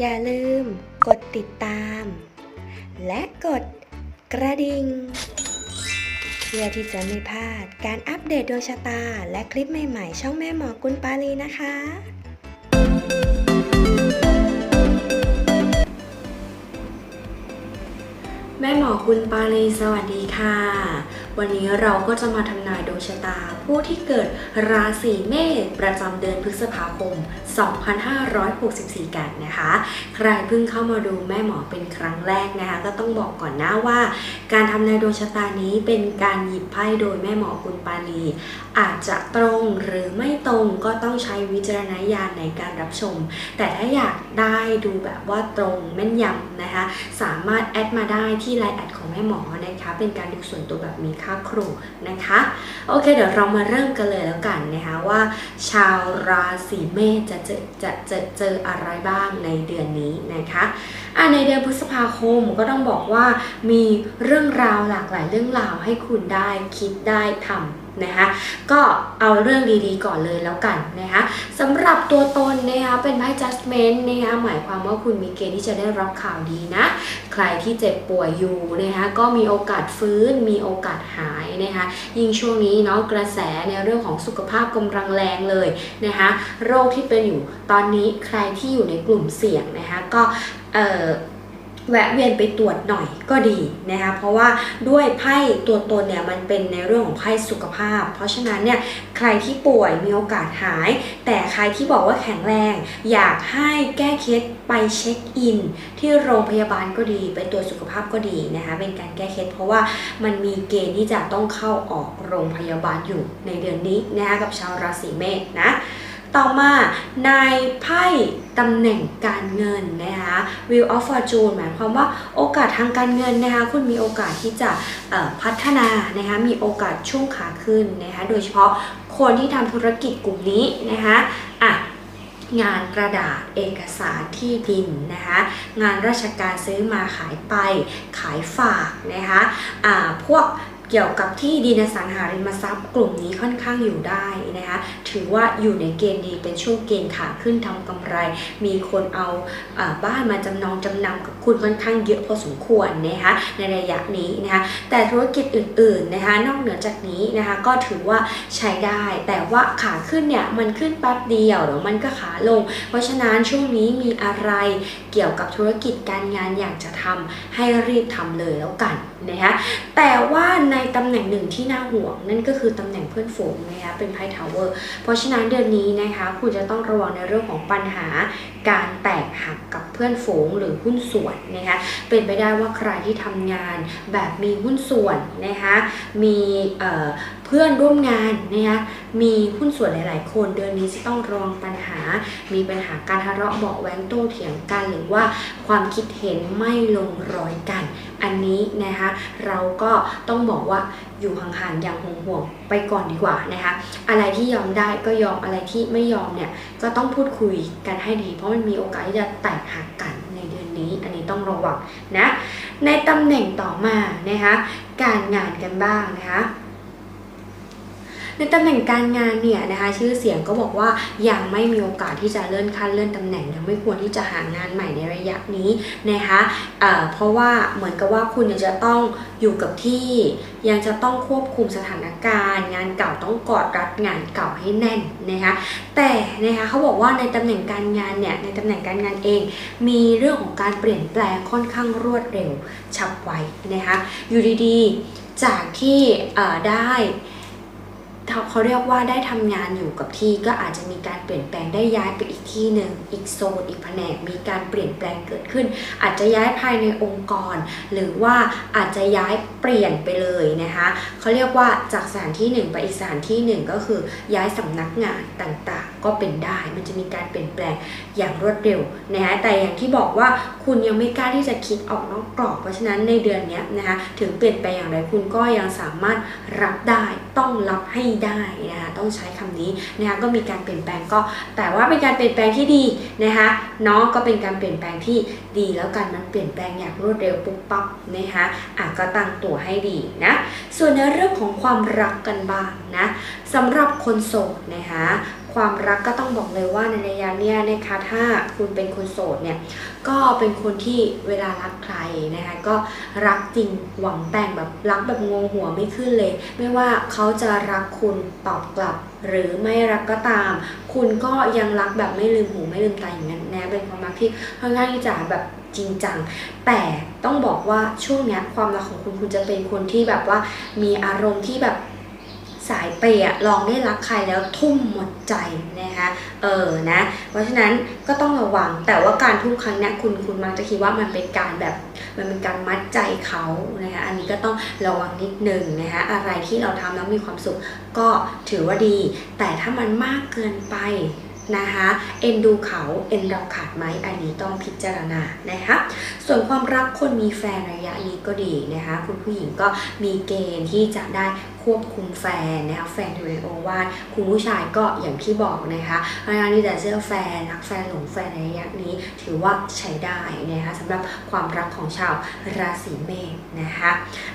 อย่าลืมกดติดตาม และกดกระดิ่ง เพื่อที่จะไม่พลาดการอัปเดตดวงชะตา และคลิปใหม่ๆ ช่องแม่หมอกุลปาลีนะคะ แม่หมอกุลปาลีสวัสดีค่ะ วันนี้เราก็จะมาทำนายดวงชะตา ผู้ที่เกิดราศีเมษประจำเดือนพฤษภาคม 2564 กันนะคะ ใครเพิ่งเข้ามาดูแม่หมอเป็นครั้งแรกนะคะก็ต้องบอกก่อนนะว่า การทำนายดวงชะตานี้เป็นการหยิบไพ่โดยแม่หมอกุลปาลีอาจจะตรงหรือไม่ตรงก็ต้องใช้วิจารณญาณในการรับชม แต่ถ้าอยากได้ดูแบบว่าตรงแม่นยำนะคะสามารถแอดมาได้ที่ไลน์แอดของแม่หมอนะคะเป็นการดูส่วนตัวแบบมีค่าครูนะคะ โอเค เดี๋ยวเรามาเริ่มกันเลยแล้วกันนะคะว่า ชาวราศีเมษจะเจอจะเจอเจออะไรบ้างในเดือนนี้นะคะอะในเดือนพฤษภาคมก็ต้องบอกว่ามีเรื่องราวหลากหลายเรื่องราวให้คุณได้คิดได้ทำ นะคะก็เอาเรื่องดีๆก่อนเลยแล้วกันนะคะสำหรับตัวตนนะคะเป็นไพ่ judgment นะคะหมายความว่าคุณมีเกณฑ์ที่จะได้รับข่าวดีนะใครที่เจ็บป่วยอยู่นะคะก็มีโอกาสฟื้นมีโอกาสหายนะคะยิ่งช่วงนี้เนาะกระแสในเรื่องของสุขภาพกำลังแรงเลยนะคะโรคที่เป็นอยู่ตอนนี้ใครที่อยู่ในกลุ่มเสี่ยงนะคะก็เอ่อ แวะเวียนไปตรวจหน่อยก็ดีนะคะเพราะว่าด้วยไพ่ตัวตนเนี่ยมันเป็นในเรื่องของไพ่สุขภาพ เพราะฉะนั้นเนี่ยใครที่ป่วยมีโอกาสหาย แต่ใครที่บอกว่าแข็งแรง อยากให้แก้เคล็ดไปเช็คอิน ที่โรงพยาบาลก็ดี ไปตรวจสุขภาพก็ดีนะคะเป็นการแก้เคล็ดเพราะว่ามันมีเกณฑ์ที่จะต้องเข้าออกโรงพยาบาลอยู่ในเดือนนี้นะคะกับชาวราศีเมษนะ ต่อมาในไพ่ตำแหน่งการเงินนะคะ Wheel of Fortune หมายความว่าโอกาสทางการเงินนะคะคุณมีโอกาสที่จะพัฒนานะคะมีโอกาสช่วงขาขึ้นนะคะโดยเฉพาะคนที่ทำธุรกิจกลุ่มนี้นะคะอะงานกระดาษเอกสารที่ดินนะคะงานราชการซื้อมาขายไปขายฝากนะคะอ่าพวก เกี่ยวกับที่ดินอสังหาริมทรัพย์กลุ่มนี้ค่อนข้างอยู่ได้นะคะถือว่าอยู่ในเกณฑ์ดีเป็นช่วงเกณฑ์ขาขึ้นทำกำไร มีคนเอาอบ้านมาจำนองจำนำกับคุณค่อนข้างเยอะพอสมควรนะคะในระยะนี้นะคะแต่ธุรกิจอื่นๆนะคะนอกเหนือจากนี้นะคะก็ถือว่าใช้ได้ แต่ว่าขาขึ้นเนี่ยมันขึ้นแป๊บเดียวเดี๋ยวมันก็ขาลง เพราะฉะนั้นช่วงนี้มีอะไรเกี่ยวกับธุรกิจการงานอยากจะทำให้รีบทำเลยแล้วกันนะคะแต่ว่าในตำแหน่งหนึ่งที่น่าห่วง นั่นก็คือตำแหน่งเพื่อนฝูงนะคะเป็นไพ่ทาวเวอร์ เพราะฉะนั้นเดือนนี้นะคะคุณจะต้องระวังในเรื่องของปัญหาการแตกหักกับเพื่อนฝูงหรือหุ้นส่วนนะคะเป็นไปได้ว่าใครที่ทำงานแบบมีหุ้นส่วนนะคะมีเอ่อ พื่อนร่วมงานนะคะมีหุ้นส่วนหลาย ๆ คนเดือนนี้จะต้องระวังปัญหา มีปัญหาการทะเลาะเบาะแว้งโต้เถียงกัน หรือว่าความคิดเห็นไม่ลงรอยกัน อันนี้นะคะเราก็ต้องบอกว่าอยู่ห่างๆอย่างห่วงๆไปก่อนดีกว่านะคะอะไรที่ยอมได้ก็ยอมอะไรที่ไม่ยอมเนี่ยก็ต้องพูดคุยกันให้ดี เพราะมันมีโอกาสที่จะแตกหักกันในเดือนนี้ อันนี้ต้องระวังนะในตำแหน่งต่อมานะคะการงานกันบ้างนะคะ ในตำแหน่งการงานเนี่ยนะคะชื่อเสียงก็บอกว่ายังไม่มีโอกาสที่จะเลื่อนขั้นเลื่อนตำแหน่งยังไม่ควรที่จะหางานใหม่ในระยะนี้นะคะเเพราะว่าเหมือนกับว่าคุณยังจะต้องอยู่กับที่ ยังจะต้องควบคุมสถานการณ์ งานเก่าต้องกอดรัดงานเก่าให้แน่นนะคะแต่นะคะเขาบอกว่าในตำแหน่งการงานเนี่ยในตำแหน่งการงานเอง มีเรื่องของการเปลี่ยนแปลงค่อนข้างรวดเร็วฉับไวนะคะอยู่ดีๆ จากที่ได้ เขาเรียกว่าได้ทำงานอยู่กับที่ก็อาจจะมีการเปลี่ยนแปลงได้ย้ายไปอีกที่หนึ่งอีกโซนอีกแผนกมีการเปลี่ยนแปลงเกิดขึ้น อาจจะย้ายภายในองค์กร หรือว่าอาจจะย้ายเปลี่ยนไปเลยนะคะเขาเรียกว่าจากสถานที่หนึ่งไปอีกสถานที่หนึ่งก็คือย้ายสำนักงานต่างๆ ก็เป็นได้ มันจะมีการเปลี่ยนแปลงอย่างรวดเร็วนะคะแต่อย่างที่บอกว่าคุณยังไม่กล้าที่จะคิดออกนอกกรอบ เพราะฉะนั้นในเดือนนี้นะคะถึงเปลี่ยนไปอย่างไรคุณก็ยังสามารถรับได้ต้องรับให้ได้นะคะต้องใช้คำนี้นะคะก็มีการเปลี่ยนแปลงก็ แต่ว่าเป็นการเปลี่ยนแปลงที่ดีนะคะเนาะก็เป็นการเปลี่ยนแปลงที่ดีแล้วกันมันเปลี่ยนแปลงอย่างรวดเร็วปุ๊บปั๊บนะคะอะก็ตั้งตัวให้ดีนะส่วนในเรื่องของความรักกันบ้างนะสำหรับคนโสดนะคะความรักก็ต้องบอกเลยว่าในระยะเนี้ยนะคะถ้าคุณเป็นคนโสดเนี่ยก็เป็นคนที่เวลารักใครนะคะก็รักจริงหวังแต่งแบบรักแบบงงหัวไม่ขึ้นเลย ไม่ว่าเขาจะรักคุณตอบกลับ หรือไม่รักก็ตาม คุณก็ยังรักแบบไม่ลืมหูไม่ลืมตาอย่างนั้นนะเป็นความรักที่ค่อนข้างที่จะแบบจริงจัง แต่ต้องบอกว่าช่วงนี้ความรักของคุณคุณจะเป็นคนที่แบบว่ามีอารมณ์ที่แบบ สายเปย์อะลองได้รักใครแล้วทุ่มหมดใจนะคะเออนะเพราะฉะนั้นก็ต้องระวังแต่ว่าการทุ่มครั้งนี้คุณคุณมักจะคิดว่ามันเป็นการแบบมันเป็นการมัดใจเขานะคะอันนี้ก็ต้องระวังนิดนึงนะคะอะไรที่เราทำแล้วมีความสุขก็ถือว่าดี แต่ถ้ามันมากเกินไปนะคะเอ็นดูเขาเอ็นเราขาดไหมอันนี้ต้องพิจารณานะคะส่วนความรักคนมีแฟนระยะนี้ก็ดีนะคะคุณผู้หญิงก็มีเกณฑ์ที่จะได้ ควบคุมแฟนนะคะแฟนอยู่ในโอวาทคุณผู้ชายก็อย่างที่บอกนะคะพยายามที่จะเชื่อแฟนรักแฟนหลงแฟนในระยะนี้ ถือว่าใช้ได้นะคะสำหรับความรักของชาวราศีเมษนะคะ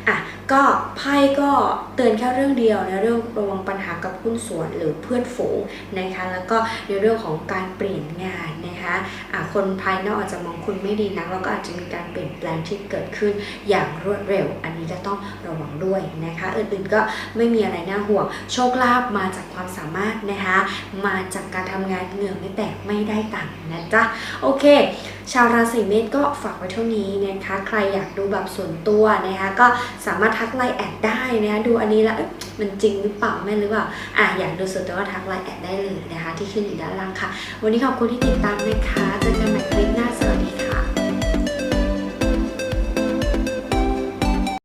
อะก็ไพ่ก็เตือนแค่เรื่องเดียวนะเรื่องระวังปัญหากับหุ้นส่วนหรือเพื่อนฝูงนะคะแล้วก็ในเรื่องของการเปลี่ยนงานนะคะอะคนภายนอกอาจจะมองคุณไม่ดีนักแล้วก็อาจจะมีการเปลี่ยนแปลงที่เกิดขึ้นอย่างรวดเร็ว อันนี้ก็ต้องระวังด้วยนะคะ อื่นๆก็ไม่มีอะไรน่าห่วง โชคลาภมาจากความสามารถนะคะ มาจากการทำงานเหงื่อไม่แตกไม่ได้ตังค์นะจ๊ะ โอเค ชาวราศีเมษก็ฝากไว้เท่านี้นะคะ ใครอยากดูแบบส่วนตัวนะคะ ก็สามารถทักไลน์แอดได้นะคะดูอันนี้แล้วมันจริงหรือเปล่าแม่หรือเปล่าอะอยากดูส่วนตัวก็ทักไลน์แอดได้เลยนะคะ ที่ขึ้นอยู่ด้านล่างค่ะ วันนี้ขอบคุณที่ติดตามนะคะเจอกันใหม่คลิปหน้าสวัสดีค่ะ